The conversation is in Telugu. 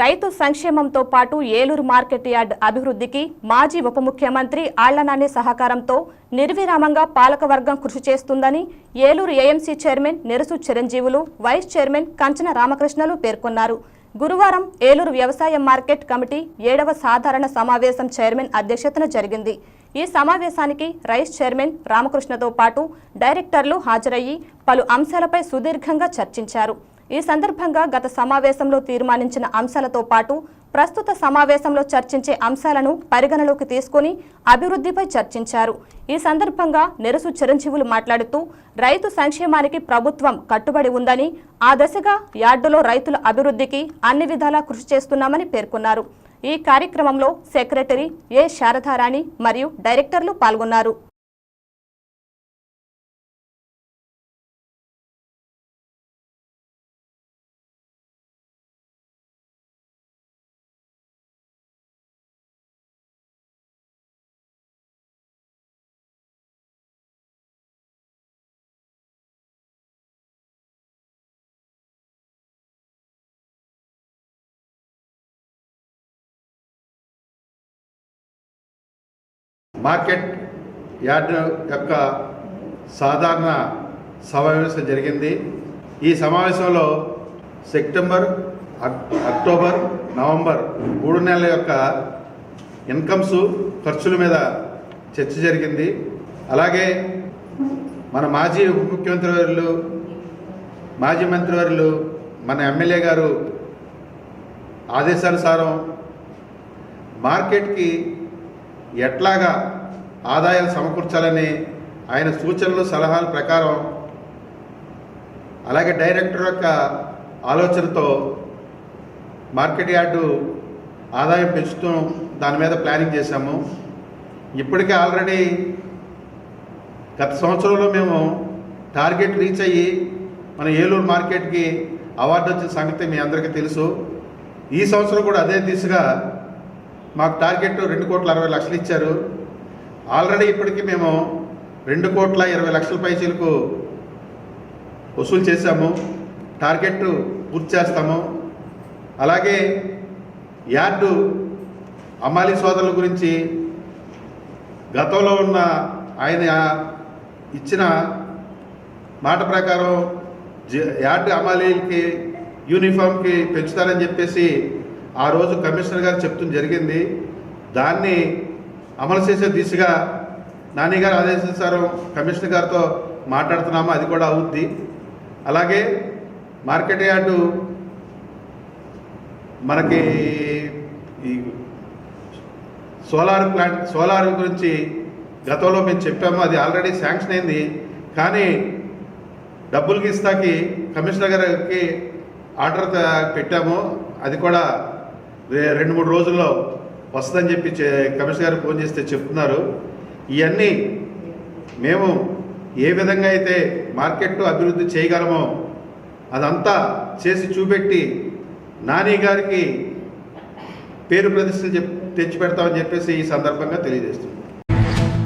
రైతు సంక్షేమంతో పాటు ఏలూరు మార్కెట్ యార్డ్ అభివృద్ధికి మాజీ ఉప ముఖ్యమంత్రి ఆళ్ళనాని సహకారంతో నిర్విరామంగా పాలకవర్గం కృషి చేస్తుందని Eluru AMC chairman Nerusu Chiranjeevulu vice chairman Kanchana రామకృష్ణలు పేర్కొన్నారు. గురువారం ఏలూరు వ్యవసాయ మార్కెట్ కమిటీ ఏడవ సాధారణ సమావేశం చైర్మన్ అధ్యక్షతన జరిగింది. ఈ సమావేశానికి రైస్ చైర్మన్ రామకృష్ణతో పాటు డైరెక్టర్లు హాజరయ్యి పలు అంశాలపై సుదీర్ఘంగా చర్చించారు. ఈ సందర్భంగా గత సమావేశంలో తీర్మానించిన అంశాలతో పాటు ప్రస్తుత సమావేశంలో చర్చించే అంశాలను పరిగణలోకి తీసుకుని అభివృద్ధిపై చర్చించారు. ఈ సందర్భంగా నెరసు చిరంజీవులు మాట్లాడుతూ రైతు సంక్షేమానికి ప్రభుత్వం కట్టుబడి ఉందని ఆ దశగా యార్డులో రైతుల అభివృద్ధికి అన్ని విధాలా కృషి చేస్తున్నామని పేర్కొన్నారు. ఈ కార్యక్రమంలో సెక్రటరీ ఏ శారదారాణి మరియు డైరెక్టర్లు పాల్గొన్నారు. మార్కెట్ యార్డ్ యొక్క సాధారణ సమావేశం జరిగింది. ఈ సమావేశంలో సెప్టెంబర్ అక్- అక్టోబర్ నవంబర్ మూడు నెలల యొక్క ఇన్కమ్స్ ఖర్చుల మీద చర్చ జరిగింది. అలాగే మన మాజీ ఉప ముఖ్యమంత్రి వర్యులు మాజీ మంత్రివర్యులు మన ఎమ్మెల్యే గారు ఆదేశానుసారం మార్కెట్కి ఎట్లాగా ఆదాయాలు సమకూర్చాలని ఆయన సూచనలు సలహాల ప్రకారం అలాగే డైరెక్టర్ యొక్క ఆలోచనతో మార్కెట్ యార్డు ఆదాయం పెంచుతూ దాని మీద ప్లానింగ్ చేశాము. ఇప్పటికే ఆల్రెడీ గత సంవత్సరంలో మేము టార్గెట్ రీచ్ అయ్యి మన ఏలూరు మార్కెట్కి అవార్డు వచ్చిన సంగతి మీ అందరికీ తెలుసు. ఈ సంవత్సరం కూడా అదే దిశగా మాకు టార్గెట్ రెండు కోట్ల అరవై లక్షలు ఇచ్చారు. ఆల్రెడీ ఇప్పటికీ మేము రెండు కోట్ల ఇరవై లక్షల పైచీలకు వసూలు చేశాము. టార్గెట్ పూర్తి చేస్తాము. అలాగే యార్డు అమ్మాలి సోదరుల గురించి గతంలో ఉన్న ఆయన ఇచ్చిన మాట ప్రకారం జ- యార్డు అమాలీలకి యూనిఫామ్కి పెంచుతారని చెప్పేసి ఆ రోజు కమిషనర్ గారు చెప్తుంది జరిగింది. దాన్ని అమలు చేసే దిశగా నాని గారు ఆదేశించారు కమిషనర్ గారితో మాట్లాడుతున్నాము అది కూడా అవుద్ది. అలాగే మార్కెట్ యార్డు మనకి ఈ సోలార్ ప్లాంట్ సోలార్ గురించి గతంలో మేము చెప్పాము అది ఆల్రెడీ శాంక్షన్ అయింది. కానీ డబ్బులకి ఇస్తాకి కమిషనర్ గారికి ఆర్డర్ పెట్టాము అది కూడా రెండు మూడు రోజుల్లో వస్తుందని చెప్పి కమిషనర్ గారు ఫోన్ చేస్తే చెప్తున్నారు. ఇవన్నీ మేము ఏ విధంగా అయితే మార్కెట్ అభివృద్ధి చేయగలమో అదంతా చేసి చూపెట్టి నాని గారికి పేరు ప్రతిష్టలు చెప్ తెచ్చిపెడతామని చెప్పేసి ఈ సందర్భంగా తెలియజేస్తుంది